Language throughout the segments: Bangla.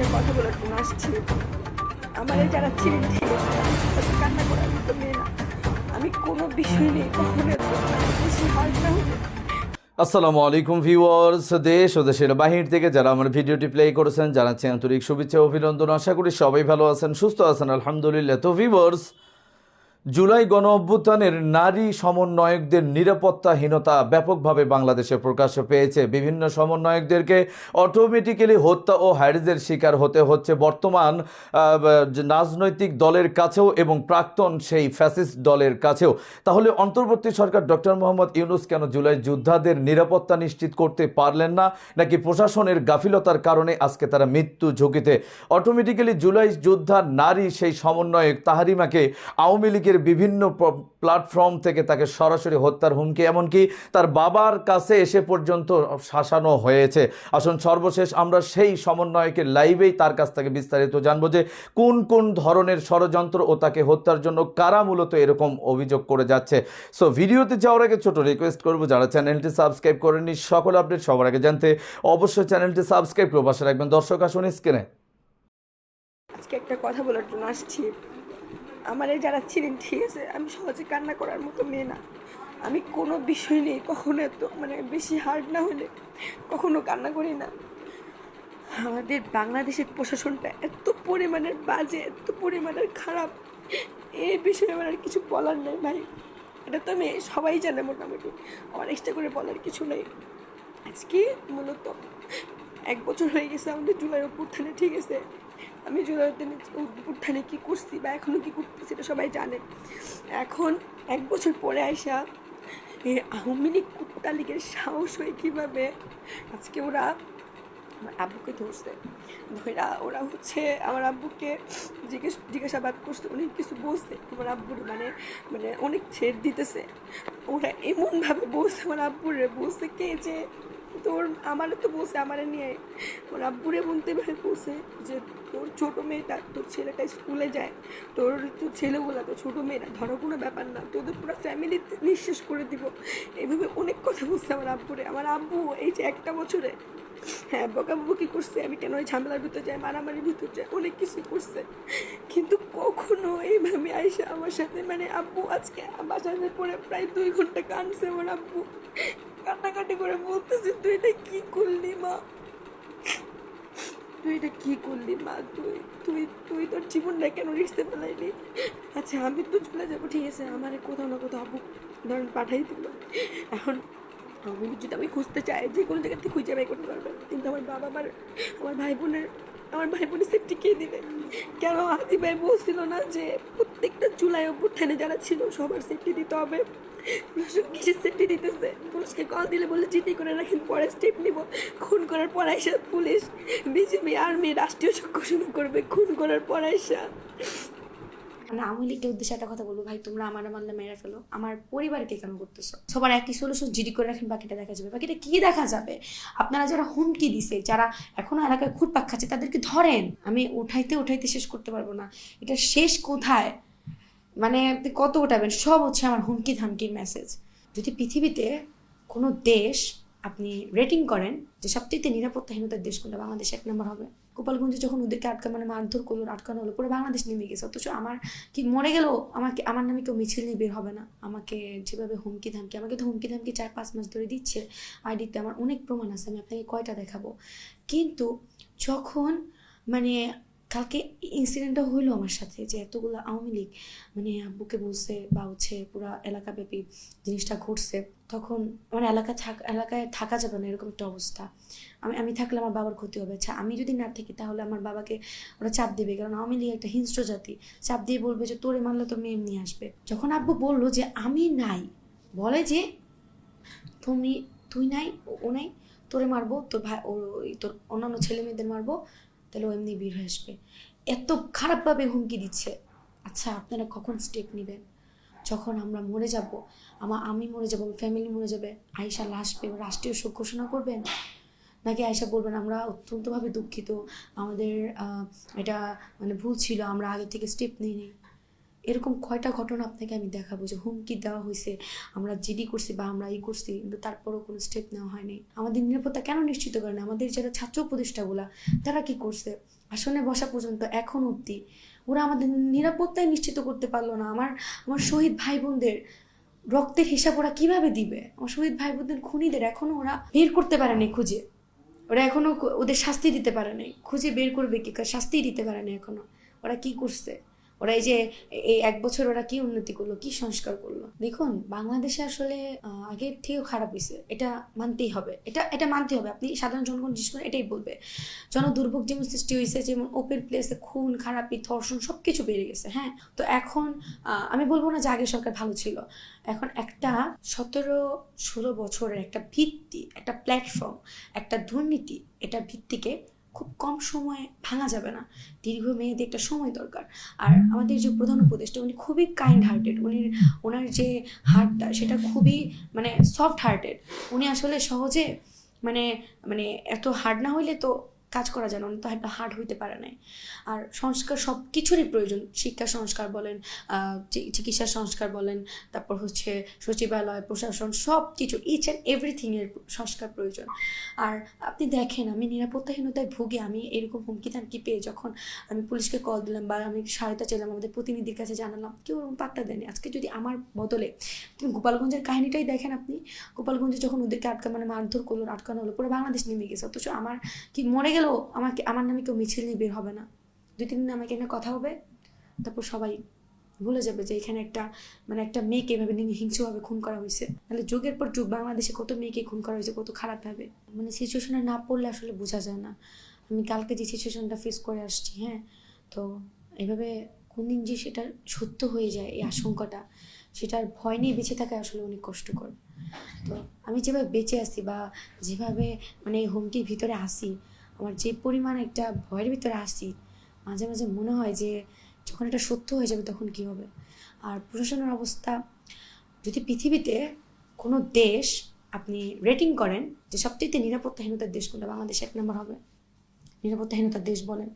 একটা কথা বলার জন্য আসছি আমার এই যারা ছিল, তাদের কান্না করার মতো মেয়ে না। আমি কোনো বিষয় নেই কখনো হয় বেশি হার্ট না। আসসালামু আলাইকুম ভিউয়ার্স, দেশ ও দেশের বাহির থেকে যারা আমার ভিডিওটি প্লে করেছেন, জানাচ্ছি আন্তরিক শুভেচ্ছা অভিনন্দন। আশা করি সবাই ভালো আছেন, সুস্থ আছেন, আলহামদুলিল্লাহ। তো ভিউয়ার্স জুলাই গণ অভ্যুত্থানের নারী সমন্বয়কদের নিরাপত্তাহীনতা ব্যাপকভাবে বাংলাদেশে প্রকাশ পেয়েছে। বিভিন্ন সমন্বয়কদেরকে অটোমেটিক্যালি হত্যা ও হ্যারিজের শিকার হতে হচ্ছে। বর্তমান রাজনৈতিক দলের কাছেও এবং প্রাক্তন সেই ফ্যাসিস্ট দলের কাছেও। তাহলে অন্তর্বর্তী সরকার ডক্টর মোহাম্মদ ইউনুস কেন জুলাই যোদ্ধাদের নিরাপত্তা নিশ্চিত করতে পারলেন না? নাকি প্রশাসনের গাফিলতার কারণে আজকে তারা মৃত্যু ঝুঁকিতে? অটোমেটিক্যালি জুলাই যোদ্ধা নারী সেই সমন্বয়ক তাহারিমাকে আওয়ামী লীগের বিভিন্ন প্ল্যাটফর্ম থেকে তাকে সরাসরি হত্যার হুমকি, এমনকি তার বাবার কাছে এসে পর্যন্ত শাসানো হয়েছে। আসুন সর্বশেষ, আমরা সেই সমন্বয়কের লাইভেই তার কাছ থেকে বিস্তারিত জানব যে কোন কোন ধরনের ষড়যন্ত্র ও তাকে হত্যার জন্য কারা মূলত এরকম অভিযোগ করে যাচ্ছে। সো ভিডিওতে যাওয়ার আগে ছোট রিকোয়েস্ট করব, যারা চ্যানেলটি সাবস্ক্রাইব করেনি সকল আপডেট সবার আগে জানতে অবশ্যই চ্যানেলটি সাবস্ক্রাইব করে পাশে রাখবেন। দর্শক, আসুন স্ক্রিনে আজকে একটা কথা বলার জন্য আসছি। আমার এই যারা ছিলেন, ঠিক আছে, আমি সহজে কান্না করার মতো মেয়ে না। আমি কোনো বিষয় নেই কখনো এত মানে বেশি হার্ড না হলে কখনো কান্না করি না। আমাদের বাংলাদেশের প্রশাসনটা এত পরিমাণের বাজে, এত পরিমাণের খারাপ। এই বিষয়ে আমার আর কিছু বলার নেই ভাই। এটা তো আমি সবাই জানে মোটামুটি। আমার এক্সট্রা করে বলার কিছু নেই। আজকে মূলত এক বছর হয়ে গেছে আমাদের জুলাই অভ্যুত্থানে ঠিক আছে? আমি জুলাই অভ্যুত্থানে কী করছি বা এখনও কী করতেছি এটা সবাই জানে। এখন এক বছর পরে আইসা এই আওয়ামী লীগ কুত্তা লীগের সাহস হয়ে কীভাবে আজকে ওরা আমার আব্বুকে ধরছে। ধরা ওরা হচ্ছে আমার আব্বুকে জিজ্ঞেস জিজ্ঞাসাবাদ করছে, অনেক কিছু বলছে। আমার আব্বুর মানে মানে অনেক ছেড় দিতেছে। ওরা এমনভাবে বলছে, আমার আব্বুরে বলছে কে যে তোর আমারও তো বসে আমার নিয়ে আমার আব্বুরে বলতে পারে বসে যে, তোর ছোটো মেয়েটা, তোর ছেলেটা স্কুলে যায়, তোর তোর ছেলেগুলো তো ছোটো মেয়েরা, ধরো কোনো ব্যাপার না, তোদের পুরো ফ্যামিলি নিঃশেষ করে দিব। এইভাবে অনেক কথা বলছে আমার আব্বুরে। আমার আব্বু এই যে একটা বছরে হ্যাঁ বকাবকি করছে, আমি কেন ওই ঝামেলার ভিতর যাই, মারামারির ভিতর যাই, অনেক কিছু করছে। কিন্তু কখনো এইভাবে আইসা আমার সাথে মানে আব্বু আজকে বাসাতে পরে প্রায় দুই ঘণ্টা কাঁদছে আমার আব্বু। কান্নাকাটি করে বলতেছে, তুই এটা কি করলি মা? তুই এটা কি করলি মা? তুই তুই তুই তোর জীবনটা কেন রিক্সতে ফেলাইলি? আচ্ছা আমি তো চলে যাব, ঠিক আছে, আমার কোথাও না কোথাও আব্বু ধরেন পাঠাই দিল। এখন আমি যদি আমি খুঁজতে চাই, যে কোনো জায়গা থেকে খুঁজে বাই করতে পারবে। কিন্তু আমার বাবা আমার আমার ভাই বোনের আমার ভাই বোনের সেফটি কে দিবে? কেন আদি ভাই বলছিল না যে প্রত্যেকটা চুলায় অভ্যুত্থানে যারা ছিল, সবার সেফটি দিতে হবে। প্রশাসন কিসের সেফটি দিতেছে? পুলিশকে কল দিলে বলে জিটি করে রাখেন, পরে স্টেপ নিব। খুন করার পর আইসা পুলিশ বিজেপি আর্মি রাষ্ট্রীয় ঘোষণা করবে, খুন করার পর আইসা মানে আওয়ামী লীগের উদ্দেশ্যে একটা কথা বলব। ভাই, তোমরা আমার মানলে মেরে ফেলো। আমার পরিবারকে কেন করতেছো? সবার একই সলিউশন জিডি করে রাখেন, বাকিটা দেখা যাবে। বাকিটা কি দেখা যাবে? আপনারা যারা হুমকি দিছে, যারা এখনও এলাকায় খুঁটপাক খাচ্ছে, তাদেরকে ধরেন। আমি উঠাইতে উঠাইতে শেষ করতে পারব না। এটা শেষ কোথায়? মানে আপনি কত উঠাবেন? সব হচ্ছে আমার হুমকি ধামকির মেসেজ যদি পৃথিবীতে কোনো দেশ আপনি রেটিং করেন যে সবচেয়ে নিরাপত্তাহীনতার দেশ কোনটা বাংলাদেশ এক নম্বর হবে। গোপালগঞ্জে যখন ওদেরকে আটকা মানে মারধর করল, আটকানো হলো, পুরো বাংলাদেশ নেমে গেছে। অথচ আমার কি মরে গেলেও আমাকে, আমার নামে কেউ মিছিল নিয়ে বের হবে না। আমাকে যেভাবে হুমকি ধামকি, আমাকে তো হুমকি ধামকি চার পাঁচ মাস ধরে দিচ্ছে। আইডিতে আমার অনেক প্রমাণ আছে, আমি আপনাকে কয়টা দেখাবো। কিন্তু যখন মানে কালকে ইনসিডেন্টটা হইল আমার সাথে যে এতগুলো আওয়ামী লীগ মানে আব্বুকে বলছে বা হচ্ছে পুরো এলাকাব্যাপী জিনিসটা ঘটছে, তখন আমার এলাকা থাক, এলাকায় থাকা যাবে না এরকম একটা অবস্থা। আমি আমি থাকলে আমার বাবার ক্ষতি হবে। আচ্ছা আমি যদি না থাকি তাহলে আমার বাবাকে ওরা চাপ দেবে, কারণ আওয়ামী লীগ একটা হিংস্র জাতি। চাপ দিয়ে বলবে যে, তোরে মারলে তোর মেয়ে নিয়ে আসবে। যখন আব্বু বলল যে, আমি নাই। বলে যে, তুমি, তুই নাই, ও- নাই, তোরে মারবো, তোর ভাই, ও তোর অন্যান্য ছেলে মেয়েদের মারবো তাহলে ও এমনি বের হয়ে আসবে। এত খারাপভাবে হুমকি দিচ্ছে। আচ্ছা আপনারা কখন স্টেপ নেবেন? যখন আমরা মরে যাব আমার আমি মরে যাব ফ্যামিলি মরে যাবে আয়সা লাশ পেয়ে রাষ্ট্রীয় শোক ঘোষণা করবেন? নাকি আয়সা বলবেন, আমরা অত্যন্তভাবে দুঃখিত, আমাদের এটা মানে ভুল ছিল, আমরা আগে থেকে স্টেপ নিই নি এরকম কয়টা ঘটনা আপনাকে আমি দেখাবো যে হুমকি দেওয়া হয়েছে, আমরা জিডি করছি বা আমরা এই করছি, কিন্তু তারপরও কোনো স্টেপ নেওয়া হয়নি। আমাদের নিরাপত্তা কেন নিশ্চিত করে না? আমাদের যারা ছাত্র উপদেষ্টাগুলা, তারা কি করছে? আসনে বসা পর্যন্ত এখন অবধি ওরা আমাদের নিরাপত্তাই নিশ্চিত করতে পারল না। আমার আমার শহীদ ভাই বোনদের রক্তের হিসাব ওরা কীভাবে দিবে? আমার শহীদ ভাই বোনদের খুনিদের এখনও ওরা বের করতে পারেনি খুঁজে। ওরা এখনও ওদের শাস্তি দিতে পারে নাই খুঁজে বের করবে কি? শাস্তি দিতে পারে না এখনও। ওরা কি করছে? ওরা এই যে এই এক বছর ওরা কি উন্নতি করল, কি সংস্কার করল? দেখুন, বাংলাদেশে আসলে আগের থেকেও খারাপ হয়েছে। এটা মানতেই হবে। এটা এটা মানতে হবে। আপনি সাধারণ জনগণ জিজ্ঞেস করে এটাই বলবে। জন দুর্ভোগ যেমন সৃষ্টি হয়েছে, যেমন ওপেন প্লেসে খুন, খারাপি, ধর্ষণ সব কিছু বেড়ে গেছে হ্যাঁ? তো এখন আমি বলব না যে আগের সরকার ভালো ছিল। এখন একটা সতেরো, ষোলো বছরের একটা ভিত্তি, একটা প্ল্যাটফর্ম একটা দুর্নীতি এটা ভিত্তিকে খুব কম সময়ে ভাঙা যাবে না। দীর্ঘমেয়াদী একটা সময় দরকার। আর আমাদের যে প্রধান উপদেষ্টা উনি খুবই কাইন্ড হার্টেড উনি ওনার যে হার্টটা সেটা খুবই মানে সফট হার্টেড উনি আসলে সহজে মানে মানে এত হার্ড না হইলে তো কাজ করা যায় না তো একটা হার্ড হইতে পারে নাই। আর সংস্কার সব কিছুরই প্রয়োজন। শিক্ষা সংস্কার বলেন চিকিৎসা সংস্কার বলেন, তারপর হচ্ছে সচিবালয়, প্রশাসন, সব কিছু ইচ অ্যান্ড এভরিথিংয়ের সংস্কার প্রয়োজন। আর আপনি দেখেন, আমি নিরাপত্তাহীনতায় ভুগে, আমি এরকম হুমকি দামকি পেয়ে যখন আমি পুলিশকে কল দিলাম বা আমি সহায়তা চাইলাম, আমাদের প্রতিনিধির কাছে জানালাম, কেউ ওরকম পাত্তা দেয়নি। আজকে যদি আমার বদলে গোপালগঞ্জের কাহিনীটাই দেখেন আপনি। গোপালগঞ্জে যখন ওদেরকে আটকা মানে মারধর করল, আটকানো হলো, পুরো বাংলাদেশ নেমে গেছে, অথচ আমার কি মরে গেলেও আমাকে আমার নামে কেউ মিছিল নিয়ে বের হবে না। দুই, তিন দিন আমাকে এনে কথা হবে, তারপর সবাই ভুলে যাবে যে এখানে একটা মানে একটা মেয়েকে এভাবে নিয়ে হিংস্রভাবে খুন করা হয়েছে। তাহলে যুগের পর যুগ, বাংলাদেশে কত মেয়েকে খুন করা হয়েছে, কত খারাপ খারাপভাবে মানে সিচুয়েশনে না পড়লে আসলে বোঝা যায় না। আমি কালকে যে সিচুয়েশনটা ফেস করে আসছি হ্যাঁ তো এভাবে কোন দিন যে সেটা সত্য হয়ে যায়, এই আশঙ্কাটা, সেটার ভয় নিয়ে বেঁচে থাকা আসলে অনেক কষ্টকর। তো আমি যেভাবে বেঁচে আছি বা যেভাবে মানে এই হুমকির ভিতরে আসি আমার যে পরিমাণ একটা ভয়ের ভিতরে আসছি, মাঝে মাঝে মনে হয় যে যখন এটা সত্য হয়ে যাবে তখন কি হবে? আর প্রশাসনের অবস্থা, যদি পৃথিবীতে কোনো দেশ আপনি রেটিং করেন যে সবচেয়ে নিরাপত্তাহীনতার দেশ কোনটা, বাংলাদেশ এক নম্বর হবে। নিরাপত্তাহীনতার দেশ বলেন।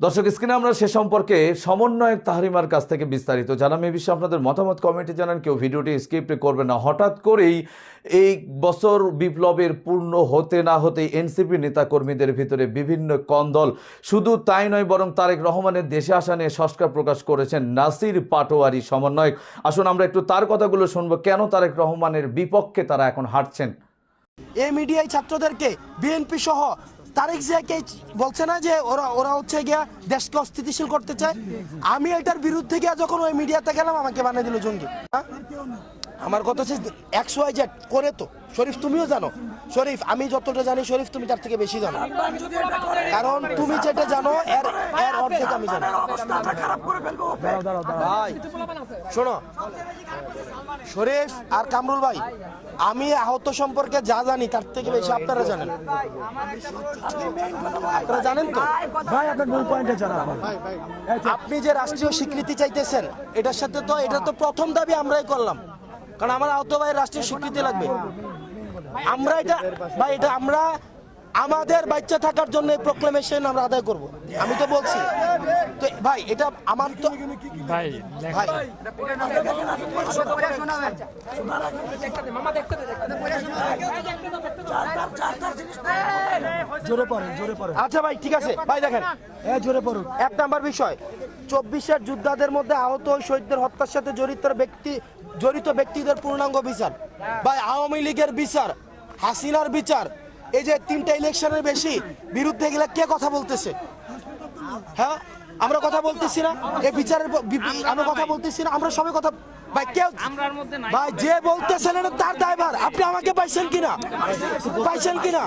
দর্শক, স্ক্রিনে আমরা সে সম্পর্কে সমন্বয়ক তাহারিমার কাছ থেকে বিস্তারিত জানাম এই বিষয়ে আপনাদের মতামত কমেন্টে জানান। কেউ ভিডিওটি স্কিপ করবে না। হঠাৎ করেই এই বছর বিপ্লবের পূর্ণ হতে না হতে এনসিপি নেতাকর্মীদের ভিতরে বিভিন্ন কন্দল। শুধু তাই নয়, বরং তারেক রহমানের দেশে আসা নিয়ে সংস্কার প্রকাশ করেছেন নাসির পাটোয়ারি সমন্বয়ক। আসুন, আমরা একটু তার কথাগুলো শুনব। কেন তারেক রহমানের বিপক্ষে তারা এখন হাঁটছেন এ মিডিয়ায় ছাত্রদেরকে, বিএনপি সহ তারেক জিয়াকে বলছে না যে ওরা ওরা হচ্ছে গিয়া দেশকে অস্থিতিশীল করতে চায়? আমি এটার বিরুদ্ধে গিয়া যখন ওই মিডিয়াতে গেলাম, আমাকে বানিয়ে দিল জঙ্গি। হ্যাঁ? আমার কথা হচ্ছে এক্স ওয়াই জেড করে তো। শরীফ তুমিও জানো। শরীফ আমি যতটা জানি শরীফ তুমি তার থেকে বেশি জানো। কারণ তুমি যেটা জানো এর এর অর্ধেক আমি জানি। ভাই শোনো। শরীফ আর কামরুল ভাই আমি আহত সম্পর্কে যা জানি তার থেকে বেশি আপনারা জানেন। আপনারা জানেন তো? ভাই আপনার মূল পয়েন্টে আপনি যে রাষ্ট্রীয় স্বীকৃতি চাইতেছেন এটার সাথে তো এটা তো প্রথম দাবি আমরাই করলাম। কারণ আমার আহত ভাইয়ের রাষ্ট্রীয় স্বীকৃতি লাগবে। আমরা এটা ভাই এটা আমরা আমাদের বাচ্চা থাকার জন্য প্রোক্লেমেশন আমরা আদায় করব। আমি তো বলছি। তো ভাই এটা আমার তো ভাই ভাই। জোরে পড়ে জোরে পড়ে আচ্ছা ভাই ঠিক আছে ভাই দেখেন। এ জোরে পড়ুন। এক নাম্বার বিষয় চব্বিশের যোদ্ধাদের মধ্যে আহত ওই শহীদদের হত্যার সাথে জড়িত ব্যক্তি জড়িত ব্যক্তিদের পূর্ণাঙ্গ বিচার। বা আওয়ামী লীগের বিচার হাসিনার বিচার এই যে তিনটা ইলেকশনের বেশি বিরুদ্ধে গেলে কে কথা বলতেছে? হ্যাঁ আমরা কথা বলতেছি না এই বিচারের আমরা কথা বলতেছি না আমরা সবাই কথা ভাই কেউ ভাই যে বলতেছেন তার দায়ভার। আমাকে পাইছেন কিনা? পাইছেন কিনা?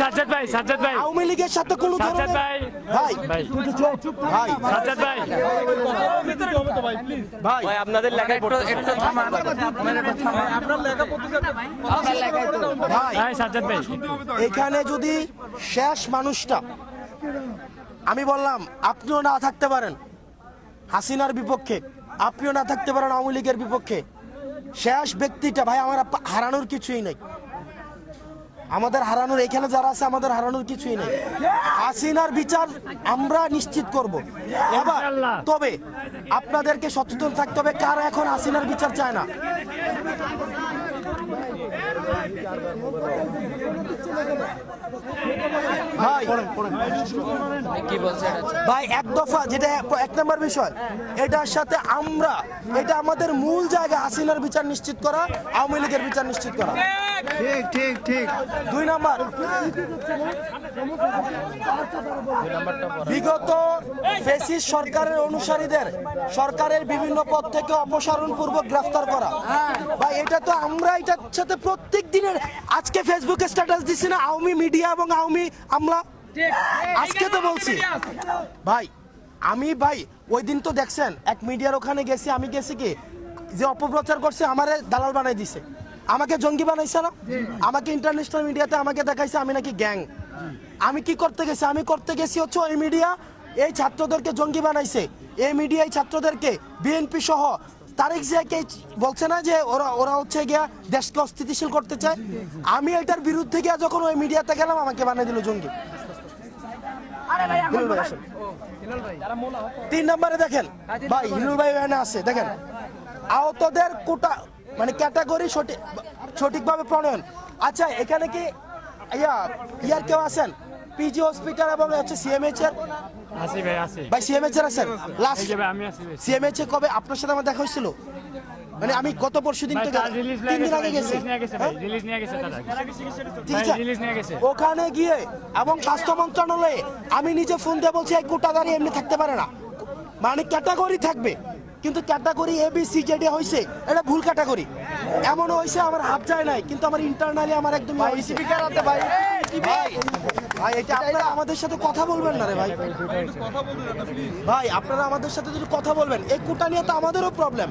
সাজ্জাদ ভাই সাজ্জাদ ভাই। আওয়ামী লীগের সাথে কোনো সাজ্জাদ ভাই। ভাই। ভাই। ভাই। সাজ্জাদ ভাই। ভাই। আপনাদের লেখা একটু একটু থামান ভাই। ভাই সাজ্জাদ ভাই। এখানে যদি শেষ মানুষটা আমি বললাম আপনিও না থাকতে পারেন হাসিনার বিপক্ষে আপনিও না থাকতে পারেন আওয়ামী লীগের বিপক্ষে শেষ ব্যক্তিটা ভাই আমার হারানোর কিছুই নেই। আমাদের হারানোর এখানে যারা আছে আমাদের হারানোর কিছুই নেই। হাসিনার বিচার আমরা নিশ্চিত করব। এবার তবে আপনাদেরকে সচেতন থাকতে হবে কারা এখন হাসিনার বিচার চায় না? ভাই কি বলছে এটা? হচ্ছে? ভাই এক দফা যেটা এক নম্বর বিষয় এটার সাথে আমরা এটা আমাদের মূল জায়গা হাসিনার বিচার নিশ্চিত করা আওয়ামী লীগের বিচার নিশ্চিত করা। ঠিক ঠিক ঠিক। দুই নাম্বার বিগত ফেসিস সরকারের অনুসারীদের সরকারের বিভিন্ন পদ থেকে অপসারণ পূর্বক গ্রেফতার করা। ভাই এটা তো আমরা এটার সাথে প্রত্যেক দিনের আজকে ফেসবুকে স্ট্যাটাস দিছি না আওয়ামী মিডিয়া এবং আওয়ামী আমলা। আজকে তো বলছি। ভাই আমি ভাই ওই দিন তো দেখছেন এক মিডিয়ার ওখানে গেছি আমি গেছি কি যে অপপ্রচার করছে আমারে দালাল বানাই দিছে। আমাকে জঙ্গি বানাইছে না? আমাকে ইন্টারন্যাশনাল মিডিয়াতে আমাকে দেখাইছে আমি নাকি গ্যাং। আমি কি করতে গেছি? আমি করতে গেছি হচ্ছে ওই মিডিয়া এই ছাত্রদেরকে জঙ্গি বানাইছে। এই মিডিয়া এই ছাত্রদেরকে বিএনপি সহ তারেক জিয়াকে বলছে না যে ওরা ওরা হচ্ছে গিয়া দেশকে অস্থিতিশীল করতে চায়? আমি এটার বিরুদ্ধে গিয়া যখন ওই মিডিয়াতে গেলাম আমাকে বানিয়ে দিল জঙ্গি। তিন নম্বরে দেখেন। ভাই হিলুল ভাই এখানে আছে দেখেন। আহতদের কোটা মানে ক্যাটাগরি সঠিক সঠিকভাবে প্রণয়ন। আচ্ছা এখানে কি ইয়া ইয়ার কেউ আছেন? পিজি হসপিটাল এবং হচ্ছে সিএমএইচ এর? আসি ভাই আসি। ভাই সিএমএইচ এর আছেন? লাস্ট আমি আসি ভাই। সিএমএইচ এ কবে আপনার সাথে আমার দেখা হয়েছিল? মানে আমি গত পরশু দিন থেকে তিন দিন আগে গেছি রিলিজ নিয়ে গেছে? রিলিজ নিয়ে গেছে তারা। ঠিক ভাই আছে। রিলিজ নিয়ে গেছে। ওখানে গিয়ে এবং স্বাস্থ্য মন্ত্রণালয়ে আমি নিজে ফোন দিয়ে বলছি এই কোটাদারি এমনি থাকতে পারে না। মানে ক্যাটাগরি থাকবে কিন্তু ক্যাটাগরি এ বি সি জেডি হয়েছে এটা ভুল ক্যাটাগরি এমন হয়েছে আমার হাত যায় নাই কিন্তু আমার ইন্টারনালি আমার একদম হয়েছে ভাই এটা আপনারা আমাদের সাথে কথা বলবেন না রে ভাই। ভাই আপনারা আমাদের সাথে যদি কথা বলবেন এই কোটা নিয়ে তো আমাদেরও প্রবলেম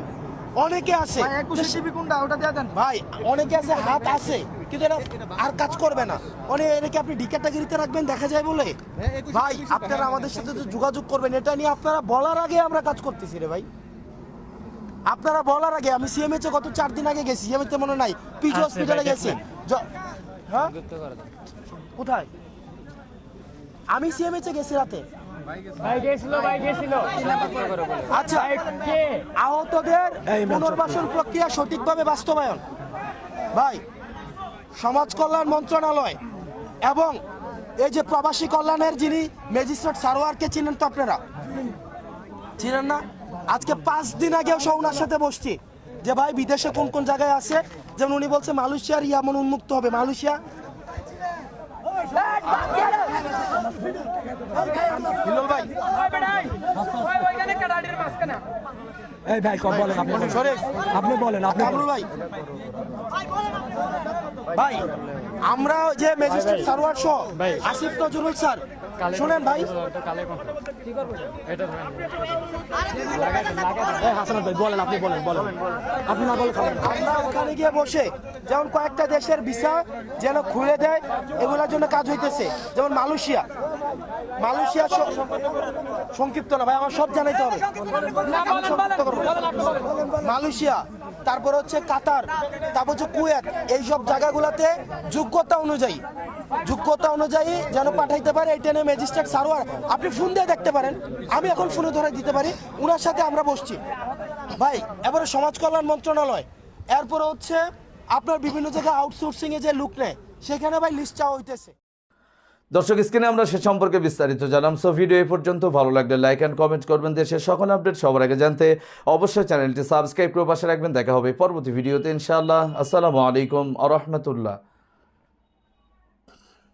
অনেকে আছে। ভাই অনেকে আছে হাত আছে কিন্তু আর কাজ করবে না। অনেক এটাকে আপনি ডি ক্যাটাগরিতে রাখবেন দেখা যায় বলে। ভাই আপনারা আমাদের সাথে তো যোগাযোগ করবেন এটা নিয়ে আপনারা বলার আগে আমরা কাজ করতেছি রে ভাই। আপনারা বলার আগে আমি সিএমএইচ গত চার দিন আগে গেছি সিএমএইচ মনে নাই পিজি হসপিটালে গেছি। হ্যাঁ। কোথায়? আমি সিএমএইচ গেছি রাতে। আচ্ছা আহতদের পুনর্বাসন প্রক্রিয়া সঠিকভাবে বাস্তবায়ন। ভাই সমাজ কল্যাণ মন্ত্রণালয় এবং এই যে প্রবাসী কল্যাণের যিনি ম্যাজিস্ট্রেট সারোয়ারকে চিনেন তো আপনারা? চিনেন না? আজকে পাঁচ দিন আগেও সে ওনার সাথে বসছি। যে ভাই বিদেশে কোন কোন জায়গায় আছে? যেমন উনি বলছে মালয়েশিয়ার ইয়ামন উন্মুক্ত হবে। মালয়েশিয়া? এই ভাই কম বলেন আপনি বলেন। আপনি বলেন আপনি কামরুল ভাই ভাই আমরা যে ম্যাজিস্ট্রেট সারোয়ার সহ ভাই। আসিফ নজরুল স্যার শুনেন ভাই। হাসানাত বলেন আপনি বলেন বলেন। আপনি না বলে খাবেন না। আমরা ওখানে গিয়ে বসে যেমন কয়েকটা দেশের ভিসা যেন খুলে দেয় এগুলোর জন্য কাজ হইতেছে। যেমন মালয়েশিয়া। মালয়েশিয়া সংক্ষিপ্ত না ভাই আমার সব জানাইতে হবে। মালয়েশিয়া তারপর হচ্ছে কাতার তারপর হচ্ছে কুয়েত। এইসব জায়গাগুলোতে যোগ্যতা অনুযায়ী যোগ্যতা অনুযায়ী যেন পাঠাইতে পারে এটা নিয়ে ম্যাজিস্ট্রেট সারোয়ার। আপনি ফোন দিয়ে দেখতে পারেন। আমি এখন ফোনে ধরে দিতে পারি। ওনার সাথে আমরা বসছি। ভাই, এবারে সমাজ কল্যাণ মন্ত্রণালয়। এরপরে হচ্ছে আপনার বিভিন্ন জায়গায় আউটসোর্সিং এ যে লুক নেয়, সেখানে ভাই লিস্ট চাওয়া হইতেছে। দর্শক, স্ক্রিনে আমরা সে সম্পর্কে বিস্তারিত জানাম। সো ভিডিও এই পর্যন্ত ভালো লাগলে লাইক অ্যান্ড কমেন্ট করবেন। দেশের সকল আপডেট সবার আগে জানতে অবশ্যই চ্যানেলটি সাবস্ক্রাইব করে পাশে রাখবেন। দেখা হবে পরবর্তী ভিডিওতে ইনশাআল্লাহ। আসসালামু আলাইকুম আ রহমতুল্লাহ।